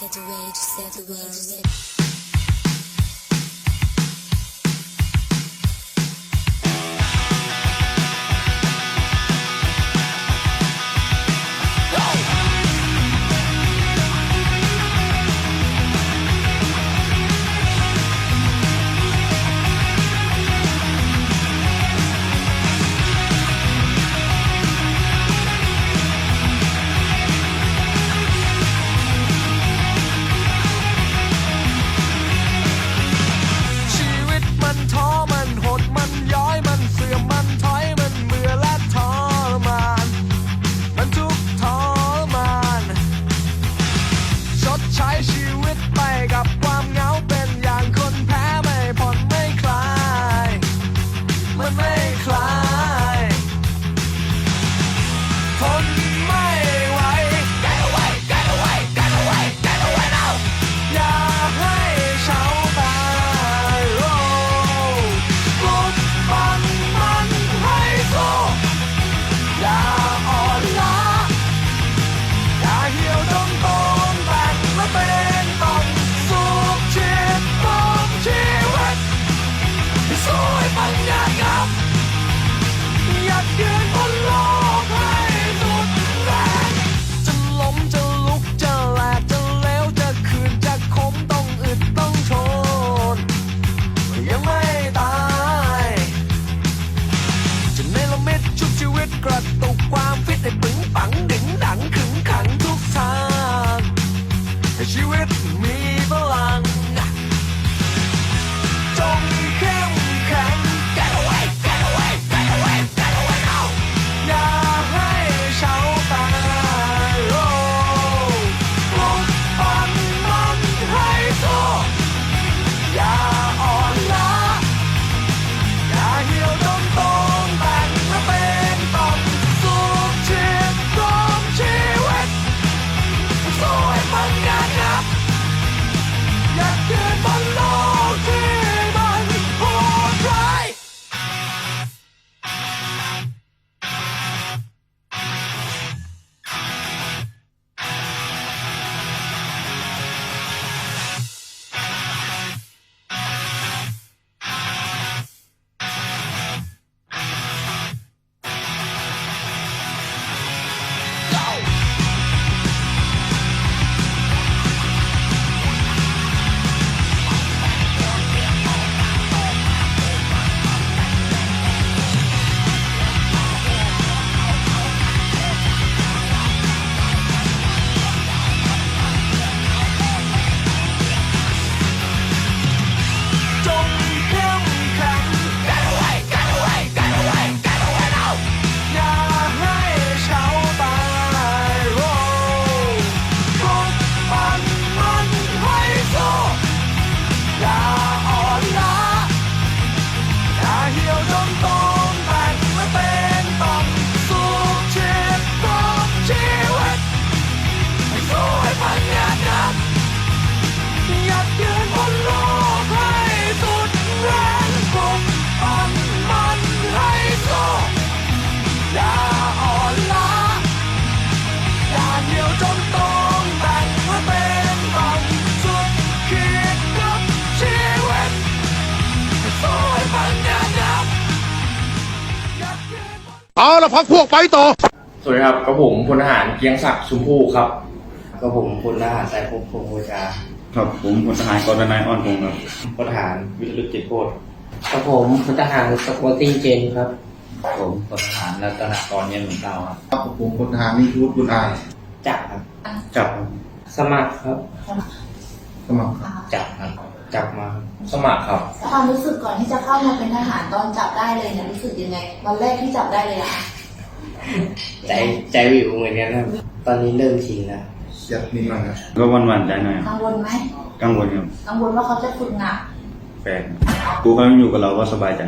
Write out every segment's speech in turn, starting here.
Get away, just get away, just get「 เอาละพักพวกไปต่อ สวัสดีครับกับผมพลทหารเกียงศักดิ์ชุมพูครับก็ผมพลทหารสายภพพงศ์บูชาครับผมพลทหารกรนายอ่อนคงครับพลทหารวิทยุจิตโพธก็ผมพลทหารสกอตติ้งเจนครับ ผมพลทหารรัตนกรเย็นเหมือนเก่าครับครับผมพลทหารนิทุตบุญอายจับครับจับครับสมัครครับ สมัครครับจับครับ จับมาครับสมัครครับ ความรู้สึกก่อนที่จะเข้ามาเป็นทหารตอนจับได้เลยเนี่ยรู้สึกยังไงวันแรกที่จับได้เลยอะใจใจวิวเหมือนกันครับตอนนี้เริ่มชินแล้วเสียดนิดหน่อยนะก็วันวันๆใจหน่อยครับกังวลไหมกังวลครับกังวลว่าเขาจะฝึกหนักแปลกกูเขาอยู่กับเราก็สบายใจ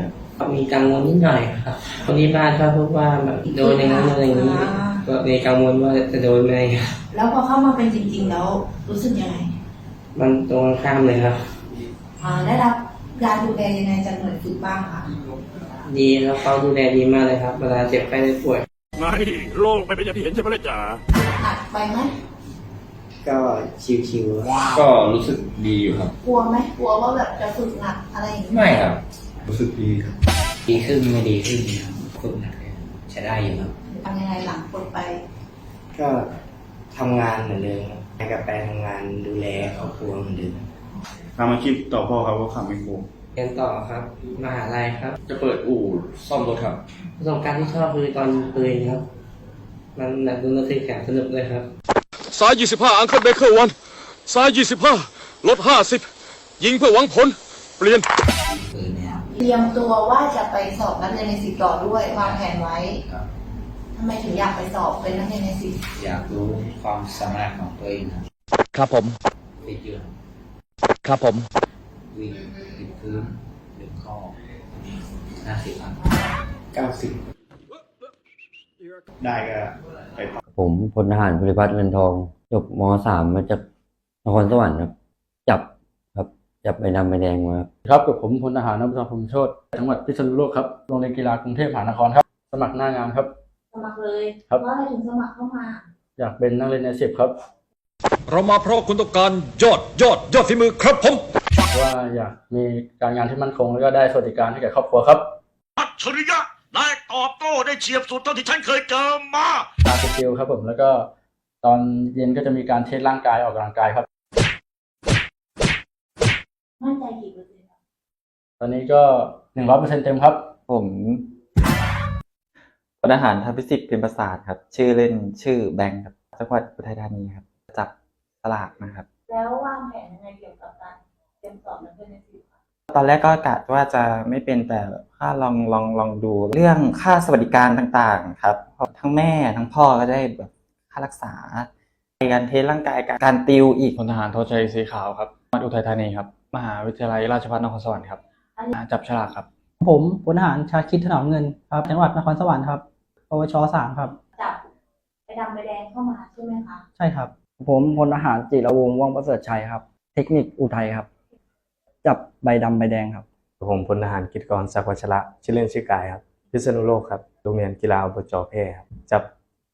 มีกังวลนิดหน่อยครับคนที่บ้านชอบพูดว่าแบบโดนอย่างนั้นโดนอย่างนี้ก็มีกังวลว่าจะโดนไหมครับแล้วพอเข้ามาเป็นจริง ๆ แล้วรู้สึกยังไงมันตรงข้ามเลยครับอ่า ได้รับการดูแลยังไงจากหน่วยฝึกบ้างคะดีแล้วเขาดูแลดีมากเลยครับเวลาเจ็บไข้ได้ป่วยไงโล่งไปเป็นอย่างที่เห็นใช่ไหมล่ะจ๋าหนักไปไหมก็ชิวๆก็รู้สึกดีอยู่ครับ กลัวไหมกลัวว่าแบบจะฝึกหนักอะไรอย่างนี้ไม่ครับ รู้สึกดีครับ ดีขึ้นไม่ดีขึ้นครับฝึกหนักเลยใช้ได้อยู่ครับทำยังไงหลังฝึกไป ก็ทำงานเหมือนเดิมครับไปกับแปลทำงานดูแลครอบครัวเหมือนเดิม ทำอาชีพต่อพ่อครับว่าขับไมโครเรียนต่อครับมหาลัยครับ จะเปิดอู่ซ่อมรถครับ ประสบการณ์ที่ชอบคือตอนปืนครับ มันแบบดูนักศึกษาสนุกเลยครับ ซ้าย 25 อังเคิลเบเกอร์วันซ้าย 25 ลด 50 ยิงเพื่อหวังผล เปลี่ยนปืนเนี่ยครับเตรียมตัวว่าจะไปสอบนักเรียนในสิบต่อด้วยวางแผนไว้ครับ ทำไมถึงอยากไปสอบเป็นนักเรียนในสิบ อยากรู้ความสามารถของตัวเองครับ ครับผมฟิตเยอะ ครับผม วิ่งติดพื้นดึงข้อห้าสิบครับเก้าสิบได้ก็ไปผมพลทหารภูริพัฒน์เรือนทอง จบมสามมาจากนครสวรรค์ครับ จับครับจับใบดำใบแดงมาครับครับกับผมพลทหารนพพรหมโชตจังหวัดพิษณุโลกครับโรงเรียนกีฬากรุงเทพมหานครครับ สมัครหน้างานครับ สมัครเลยครับ ว่าอะไรถึงสมัครเข้ามา อยากเป็นนักเรียนในสิบครับ เรามาเพราะคุณต้องการยอดยอดยอดฝีมือครับผมเพราะว่าอยากมีการงานที่มั่นคงแล้วก็ได้สวัสดิการให้แก่ครอบครัวครับอัจฉริยะได้ตอบโต้ได้เฉียบสุดเท่าที่ฉันเคยเจอมาตาสกิลครับผมแล้วก็ตอนเย็นก็จะมีการเทสร่างกายออกกำลังกายครับมั่นใจกี่เปอร์เซ็นต์ครับตอนนี้ก็หนึ่งร้อยเปอร์เซ็นต์เต็มครับ ผมพลทหารทัพพิสิทธิ์เป็นประสาทครับ ชื่อเล่นชื่อแบงค์ครับจังหวัดอุทัยธานีครับจับส ลากนะครับ แล้ววางแผนยังไงเกี่ยวกับการเตรียมสอบนักเรียนในสิบคะตอนแรกก็กะว่าจะไม่เป็นแต่ค่าลองลองลองดูเรื่องค่าสวัสดิการต่างๆ ครับเพราะทั้งแม่ทั้งพ่อก็ได้แบบค่ารักษาการเทสร่างกายการติวอีกพลทหารโทชัยสีขาวครับจังหวัดอุทัยธานีครับมหาวิทยาลัยราชภัฏนครสวรรค์ครับอ่าจับฉลากครับ ผมพลทหารชาคิดถนอมเงินครับจังหวัดนครสวรรค์ครับปวชสามครับจับไปดำไปแดงเข้ามาใช่ไหมคะใช่ครับ ผมพลทหารจิรวงศ์ว่องประเสริฐชัยครับ เทคนิคอุทัยครับ จับใบดำใบแดงครับ ผมพลทหารกิตกรศักดิ์วัชระชื่อเล่นชื่อกายครับพิษณุโลกครับโรงเรียนกีฬาอบจแพร่ครับจับ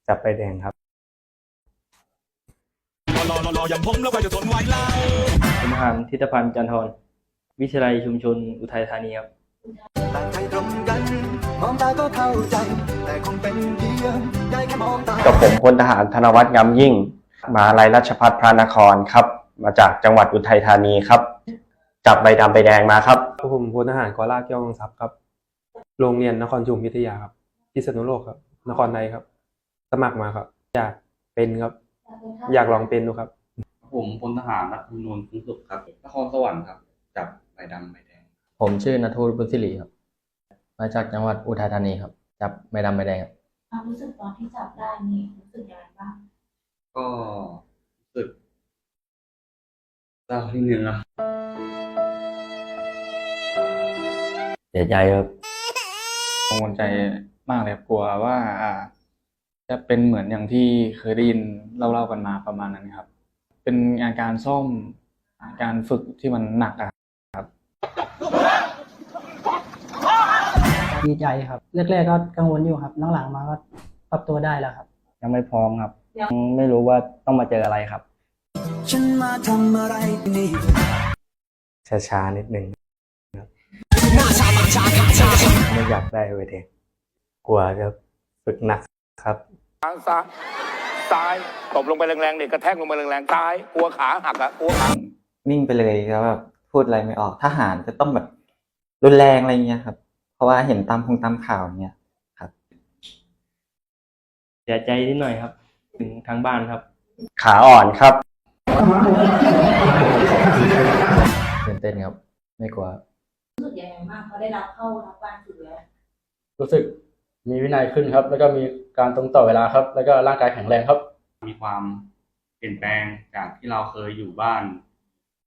จับใบแดงครับพลทหารทิตพันธ์จันทรวิทยาลัยชุมชนอุทัยธานีครับกับผมพลทหารธนวัฒน์งามยิ่ง มหาลัยราชภัฏพระนครครับ มาจากจังหวัดอุทัยธานีครับ จับใบดำใบแดงมาครับ ผมพลทหารกอล่าแก้ววังทรัพย์ครับ โรงเรียนนครชุมวิทยาครับพิษณุโลกครับ นครในครับ สมัครมาครับ อยากเป็นครับ อยากลองเป็นดูครับ ผมพลทหารรัฐมนูลคุ้มสุขครับนครสวรรค์ครับ จับใบดำใบแดง ผมชื่อนัทูรบุญสิริครับ มาจากจังหวัดอุทัยธานีครับ จับใบดำใบแดงครับ ความรู้สึกตอนที่จับได้นี่รู้สึกยังไงบ้าง ก็รู้สึกเศร้านิดนึงอะเสียใจครับกังวลใจมากเลยครับกลัวว่าอ่า จะเป็นเหมือนอย่างที่เคยได้ยินเล่าๆกันมาประมาณนั้นครับ เป็นงานการซ่อมการฝึกที่มันหนักอะครับ ดีใจครับแรกๆก็กังวลอยู่ครับหลังๆมาก็ปรับตัวได้แล้วครับ ยังไม่พร้อมครับยัง ไม่รู้ว่าต้องมาเจออะไรครับช้าๆนิดนึงครับไม่อยากได้เวทีกลัวจะฝึกหนักครับซ้ายซ้ายตบลงไปแรงๆเนี่ยกระแทกลงไปแรงๆซ้ายกลัวขาหักอะกลัวขานิ่งไปเลยแล้วแบบพูดอะไรไม่ออกทหารจะต้องแบบรุนแรงอะไรเงี้ยครับ เพราะว่าเห็นตามคงตามข่าวเนี้ยครับเสียใจนิดหน่อยครับ ถึงทางบ้านครับ ขาอ่อนครับตื่นเต้นครับ ไม่กลัวรู้สึกยังไงบ้างเขาได้รับเข้ารับการฝึกแล้วรู้สึกมีวินัยขึ้นครับ แล้วก็มีการตรงต่อเวลาครับ แล้วก็ร่างกายแข็งแรงครับ มีความเปลี่ยนแปลงจากที่เราเคยอยู่บ้าน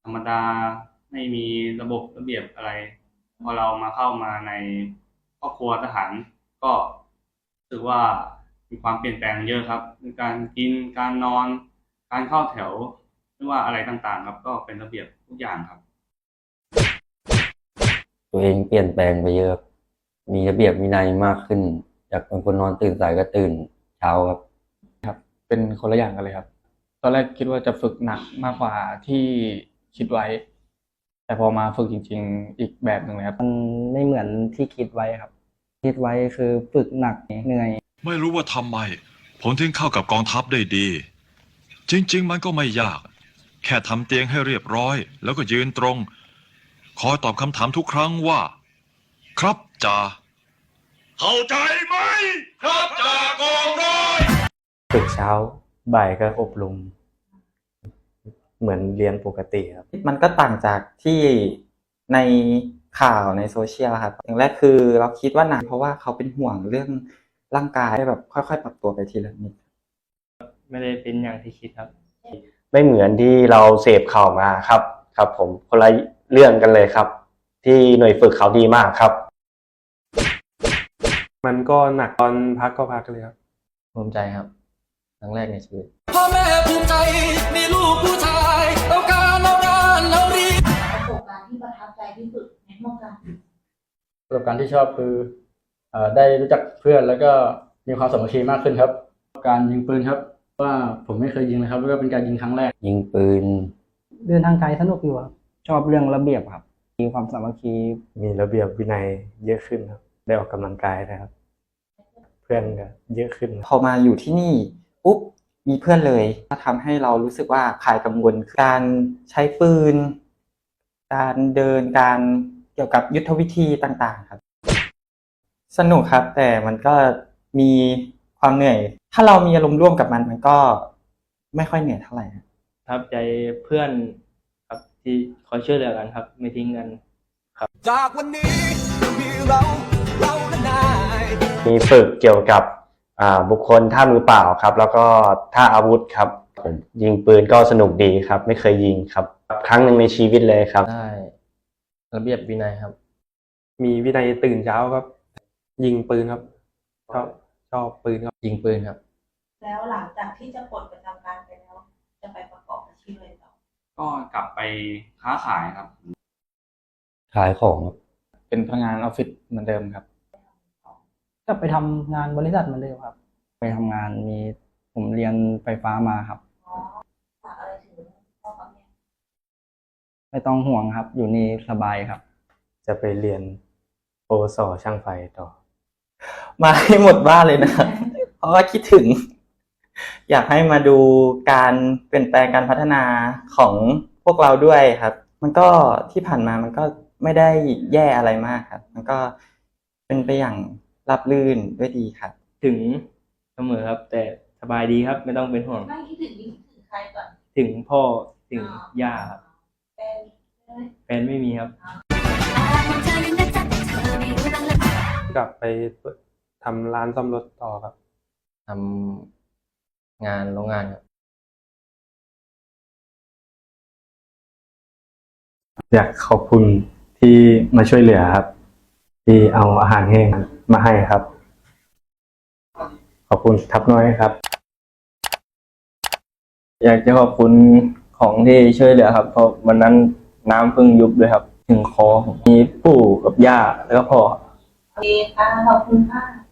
ธรรมดาไม่มีระบบระเบียบอะไรพอเรามาเข้ามาในครอบครัวทหารก็รู้สึกว่า มีความเปลี่ยนแปลงเยอะครับในการกินการนอน การเข้าแถวไม่ว่าอะไรต่างๆ ครับ ก็เป็นระเบียบทุกอย่างครับ ตัวเองเปลี่ยนแปลงไปเยอะครับมีระเบียบวินัยมากขึ้น จากเป็นคนนอนตื่นสายก็ตื่นเช้าครับเป็นคนละอย่างกันเลยครับสอนแรกคิดว่าจะฝึกหนักมากกว่าที่คิดไว้ แต่พอมาฝึกจริง ๆ อีกแบบหนึ่งเลยครับ มันไม่เหมือนที่คิดไว้ครับ คิดไว้คือฝึกหนักเหนื่อย ไม่รู้ว่าทำไม ผมถึงเข้ากับกองทัพได้ดี จริง ๆ มันก็ไม่ยาก แค่ทำเตียงให้เรียบร้อย แล้วก็ยืนตรงคอยตอบคำถามทุกครั้งว่า ครับจ่าเข้าใจไหม ครับจ่ากองร้อยฝึกเช้าบ่ายก็อบรมเหมือนเรียนปกติครับ มันก็ต่างจากที่ในข่าวในโซเชียลครับอย่างแรกคือเราคิดว่าหนักเพราะว่าเขาเป็นห่วงเรื่อง ร่างกายแบบค่อยๆ ปรับตัวไปทีละนิด ไม่ได้เป็นอย่างที่คิดครับ ไม่เหมือนที่เราเสพข่าวมาครับ ครับ ผมคนละเรื่องกันเลยครับ ที่หน่วยฝึกเขาดีมากครับ มันก็หนักตอนพักก็พักเลยครับภูมิใจครับครั้งแรกในชีวิตพ่อแม่ภูมิใจมีลูกผู้ชายเอาการเอางานเอาเรียนประสบการณ์ที่ประทับใจที่สุดในห้องการประสบการณ์ที่ชอบคือเอ่อ ได้รู้จักเพื่อนแล้วก็มีความสามัคคีมากขึ้นครับ การยิงปืนครับ ว่าผมไม่เคยยิงเลยครับแล้วก็เป็นการยิงครั้งแรก ยิงปืน เดินทางไกลสนุกอยู่ครับชอบเรื่องระเบียบครับ มีความสามัคคีมีระเบียบวินัยเยอะขึ้นครับ ได้ออกกำลังกายนะครับ เพื่อนก็เยอะขึ้น พอมาอยู่ที่นี่ปุ๊บมีเพื่อนเลยทำให้เรารู้สึกว่าคลายกังวลการใช้ปืน การเดินการเกี่ยวกับยุทธวิธีต่างๆ ครับ สนุกครับ แต่มันก็มีความเหนื่อย ถ้าเรามีอารมณ์ร่วมกับมันมันก็ไม่ค่อยเหนื่อยเท่าไหร่ครับประทับใจเพื่อนครับที่คอยช่วยเหลือกันครับ ไม่ทิ้งกันจากวันนี้มีเราเราและนายมีฝึกเกี่ยวกับอ่าบุคคลท่ามือเปล่าครับ แล้วก็ท่าอาวุธครับผมยิงปืนก็สนุกดีครับ ไม่เคยยิงครับ ครั้งหนึ่งในชีวิตเลยครับ ได้ ระเบียบวินัยครับ มีวินัยตื่นเช้าครับ ยิงปืนครับชอบชอบปืนครับยิงปืนครับ แล้วหลังจากที่จะปลดประจำการไปแล้ว จะไปประกอบอาชีพอะไรต่อก็กลับไปค้าขายครับ ขายของครับเป็นพนักงานออฟฟิศเหมือนเดิมครับก็ไปทำงานบริษัทเหมือนเดิมครับ ไปทำงานมีผมเรียนไฟฟ้ามาครับ อ๋อฝากอะไรถึงพ่อกับแม่ไม่ต้องห่วงครับ อยู่นี่สบายครับ จะไปเรียนโอสอช่างไฟต่อ มาให้หมดบ้านเลยนะครับ เพราะว่าคิดถึง อยากให้มาดูการเปลี่ยนแปลงการพัฒนาของพวกเราด้วยครับ มันก็ที่ผ่านมามันก็ไม่ได้แย่อะไรมากครับ มันก็เป็นไปอย่างราบรื่นด้วยดีครับ ถึงเสมอครับ แต่สบายดีครับ ไม่ต้องเป็นห่วง ไม่คิดถึงนี่คิดถึงใครก่อนถึงพ่อถึงย่าครับแฟนใช่ไหมแฟนไม่มีครับ กลับไป ทำร้านซ่อมรถต่อครับ ทำงานโรงงานครับอยากขอบคุณที่มาช่วยเหลือครับ ที่เอาอาหารแห้งมาให้ครับ ขอบคุณทับน้อยครับ อยากจะขอบคุณของที่ช่วยเหลือครับ เพราะวันนั้นน้ำเพิ่งยุบเลยครับ ถึงคอมีปู่กับย่าแล้วก็พ่อ โอเคค่ะขอบคุณค่ะ